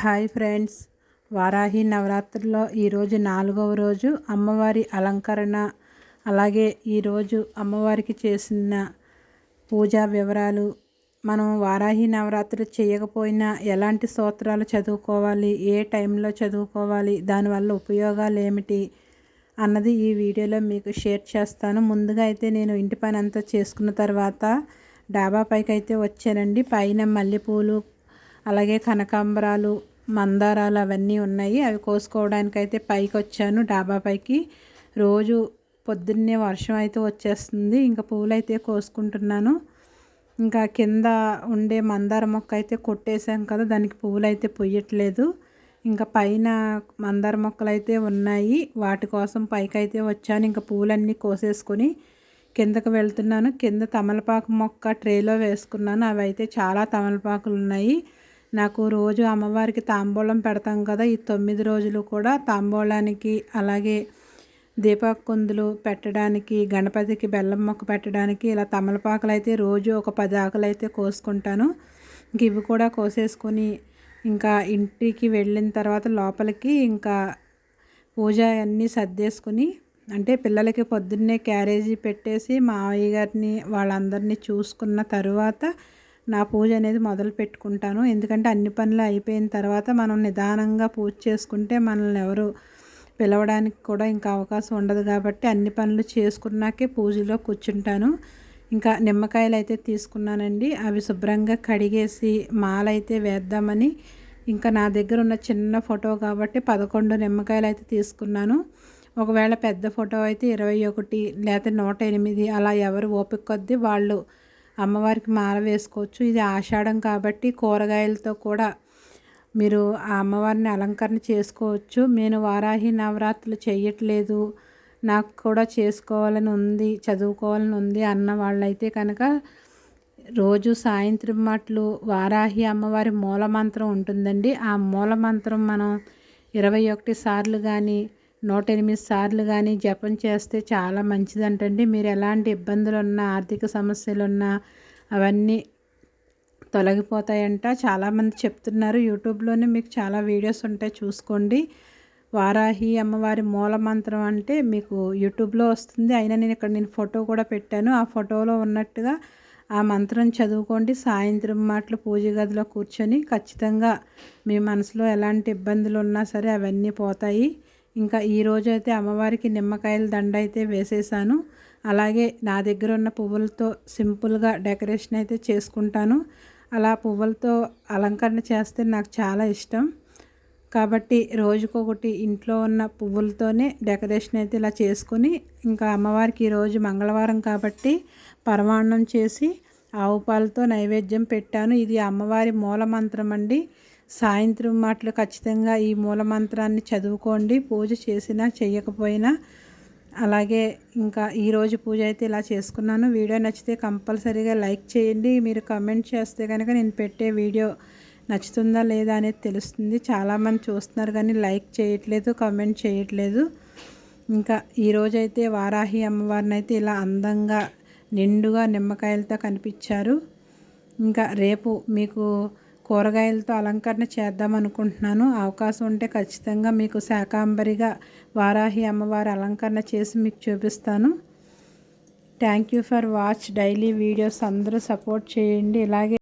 Hi friends. Varahi నవరాత్రిలో ఈరోజు నాలుగవ రోజు అమ్మవారి అలంకరణ. అలాగే ఈరోజు అమ్మవారికి చేసిన పూజా వివరాలు. మనం వారాహి నవరాత్రి చేయకపోయినా ఎలాంటి స్తోత్రాలు చదువుకోవాలి ఏ టైంలో చదువుకోవాలి దానివల్ల ఉపయోగాలు ఏమిటి అన్నది ఈ వీడియోలో మీకు షేర్ చేస్తాను. ముందుగా అయితే నేను ఇంటి పని అంతా చేసుకున్న తర్వాత డాబా పైకి అయితే వచ్చానండి. పైన మల్లెపూలు అలాగే కనకాంబరాలు మందారాలు అవన్నీ ఉన్నాయి. అవి కోసుకోవడానికి అయితే పైకి వచ్చాను డాబా పైకి. రోజు పొద్దున్నే వర్షం అయితే వచ్చేస్తుంది. ఇంకా పూలు అయితే కోసుకుంటున్నాను. ఇంకా కింద ఉండే మందార మొక్క అయితే కొట్టేశాం కదా దానికి పువ్వులు అయితే పొయ్యట్లేదు. ఇంకా పైన మందార మొక్కలు అయితే ఉన్నాయి. వాటి కోసం పైకి అయితే వచ్చాను. ఇంకా పూలన్నీ కోసేసుకొని కిందకు వెళ్తున్నాను. కింద తమలపాకు మొక్క ట్రేలో వేసుకున్నాను. అవి అయితే చాలా తమలపాకులు ఉన్నాయి. నాకు రోజు అమ్మవారికి తాంబూలం పెడతాం కదా ఈ తొమ్మిది రోజులు కూడా తాంబూలానికి అలాగే దీపకుందులు పెట్టడానికి గణపతికి బెల్లం మొక్క పెట్టడానికి ఇలా తమలపాకులు అయితే రోజు ఒక పది ఆకులు అయితే కోసుకుంటాను. ఇంక ఇవి కూడా కోసేసుకొని ఇంకా ఇంటికి వెళ్ళిన తర్వాత లోపలికి ఇంకా పూజ అన్నీ సర్దేసుకుని అంటే పిల్లలకి పొద్దున్నే క్యారేజీ పెట్టేసి మావయ్య గారిని వాళ్ళందరినీ చూసుకున్న తర్వాత నా పూజ అనేది మొదలు పెట్టుకుంటాను. ఎందుకంటే అన్ని పనులు అయిపోయిన తర్వాత మనం నిదానంగా పూజ చేసుకుంటే మనల్ని ఎవరు పిలవడానికి కూడా ఇంకా అవకాశం ఉండదు కాబట్టి అన్ని పనులు చేసుకున్నాకే పూజలో కూర్చుంటాను. ఇంకా నిమ్మకాయలు అయితే తీసుకున్నానండి. అవి శుభ్రంగా కడిగేసి మాలైతే వేద్దామని ఇంకా నా దగ్గర ఉన్న చిన్న ఫోటో కాబట్టి పదకొండు నిమ్మకాయలు అయితే తీసుకున్నాను. ఒకవేళ పెద్ద ఫోటో అయితే ఇరవై ఒకటి లేకపోతే నూట ఎనిమిది అలా ఎవరు ఓపిక కొద్దీ వాళ్ళు అమ్మవారికి మాల వేసుకోవచ్చు. ఇది ఆషాఢం కాబట్టి కూరగాయలతో కూడా మీరు ఆ అమ్మవారిని అలంకరణ చేసుకోవచ్చు. నేను వారాహి నవరాత్రులు చేయట్లేదు. నాకు కూడా చేసుకోవాలని ఉంది చదువుకోవాలని ఉంది అన్న వాళ్ళైతే కనుక రోజు సాయంత్రం మాటలు వారాహి అమ్మవారి మూలమంత్రం ఉంటుందండి. ఆ మూలమంత్రం మనం ఇరవై ఒకటి సార్లు కానీ నూట ఎనిమిది సార్లు కానీ జపం చేస్తే చాలా మంచిదంటండి. మీరు ఎలాంటి ఇబ్బందులు ఉన్నా ఆర్థిక సమస్యలు ఉన్నా అవన్నీ తొలగిపోతాయంట. చాలామంది చెప్తున్నారు. యూట్యూబ్లోనే మీకు చాలా వీడియోస్ ఉంటాయి చూసుకోండి. వారాహి అమ్మవారి మూల మంత్రం అంటే మీకు యూట్యూబ్లో వస్తుంది. అయినా నేను ఇక్కడ నేను ఫోటో కూడా పెట్టాను. ఆ ఫోటోలో ఉన్నట్టుగా ఆ మంత్రం చదువుకోండి. సాయంత్రం మాటలు పూజ గదిలో కూర్చొని ఖచ్చితంగా మీ మనసులో ఎలాంటి ఇబ్బందులు ఉన్నా సరే అవన్నీ పోతాయి. ఇంకా ఈరోజు అయితే అమ్మవారికి నిమ్మకాయల దండ అయితే వేసేసాను. అలాగే నా దగ్గర ఉన్న పువ్వులతో సింపుల్గా డెకరేషన్ అయితే చేసుకుంటాను. అలా పువ్వులతో అలంకరణ చేస్తే నాకు చాలా ఇష్టం. కాబట్టి రోజుకొకటి ఇంట్లో ఉన్న పువ్వులతోనే డెకరేషన్ అయితే ఇలా చేసుకొని ఇంకా అమ్మవారికి ఈరోజు మంగళవారం కాబట్టి పరమాన్నం చేసి ఆవు పాలతో నైవేద్యం పెట్టాను. ఇది అమ్మవారి మూలమంత్రం అండి. సాయంత్రం మాటలు ఖచ్చితంగా ఈ మూలమంత్రాన్ని చదువుకోండి. పూజ చేసినా చేయకపోయినా అలాగే ఇంకా ఈరోజు పూజ అయితే ఇలా చేసుకున్నాను. వీడియో నచ్చితే కంపల్సరీగా లైక్ చేయండి. మీరు కమెంట్ చేస్తే కనుక నేను పెట్టే వీడియో నచ్చుతుందా లేదా అనేది తెలుస్తుంది. చాలామంది చూస్తున్నారు కానీ లైక్ చేయట్లేదు కమెంట్ చేయట్లేదు. ఇంకా ఈరోజైతే వారాహి అమ్మవారిని అయితే ఇలా అందంగా నిండుగా నిమ్మకాయలతో కనిపించారు. ఇంకా రేపు మీకు కూరగాయలతో అలంకరణ చేద్దాం అనుకుంటున్నాను. అవకాశం ఉంటే ఖచ్చితంగా మీకు శాకాంబరిగా వారాహి అమ్మవారి అలంకరణ చేసి మీకు చూపిస్తాను. Thank you for watch. Daily videos అందరూ సపోర్ట్ చేయండి. ఇలాగే